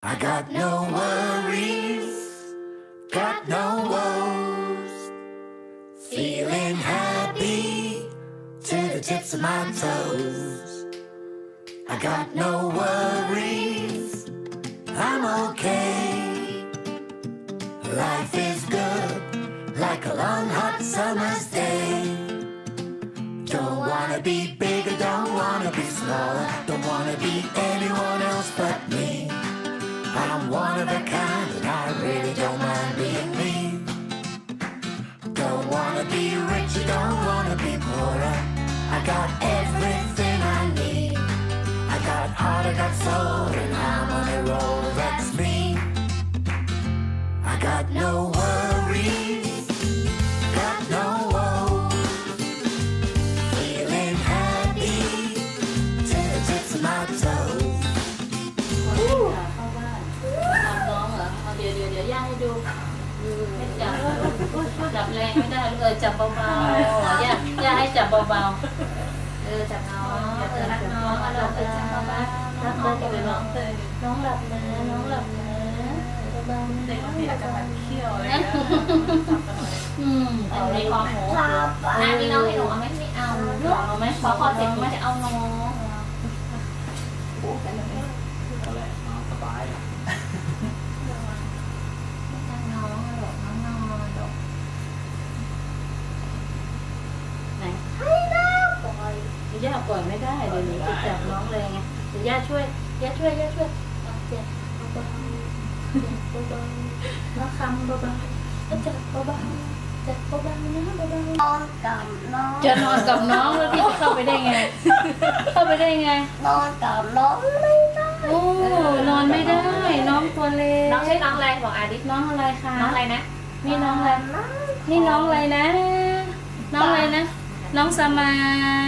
I got no worries, got no woes. Feeling happy to the tips of my toes. I got no worries, I'm okay. Life is good, like a long hot summer's day. Don't wanna be bigger, don't wanna be smaller, don't wanna be anyone. I'm one of a kind and I really don't mind being me. Don't wanna be richer, don't wanna be poorer. I got everything I need. I got heart, I got soul, and I'm on a roll, that's me. I got no worries, ดี๋ยวเดี๋ยวย่จับจับแรงไม่ได้เออจับเบาๆย่าย่าให้จับเบาๆเออจับน้องเออรักน้องเอาเราเออจับเบาๆรักน้องกับน้องเลยน้องหลับนะน้องหลับนะเบาๆเด็กบางทีอาจจะแบบเขี้ยวอะไรนะเงี้ยจับกันน่อยอืมเอาในคอหมูอะนี่น้องให้หนูเอาไหมไม่เอาเอาไหมขอคอเสร็จไม่จะเอาน้อง ก็เลยนอนสบาย น้องหลบน้องนอนหลบไหนให้น้าปล่อย ย่อยไม่ได้เดี๋ยวหนูจะจับน้องเลยไงเดี๋ยวย่าช่วยย่าช่วยย่าช่วยเอาเจ็บเบาๆเจ็บเบาๆน้องคำเบาๆเอาจับเบาๆจับเบาๆนะเบาๆนอนกับน้องจะนอนกับน้องแล้วพี่จะเข้าไปได้ไง เข้าไปได้ไง นอนกับน้องไม่ได้ โอ้นอนไม่ได้ น้องตัวเล็กน้องชื่อน้องอะไรบอกอาดิน้องอะไรคะน้องอะไรนะนี่น้องอะไรนี่น้องอะไรนะ น้องอะไรนะ น้องสมาย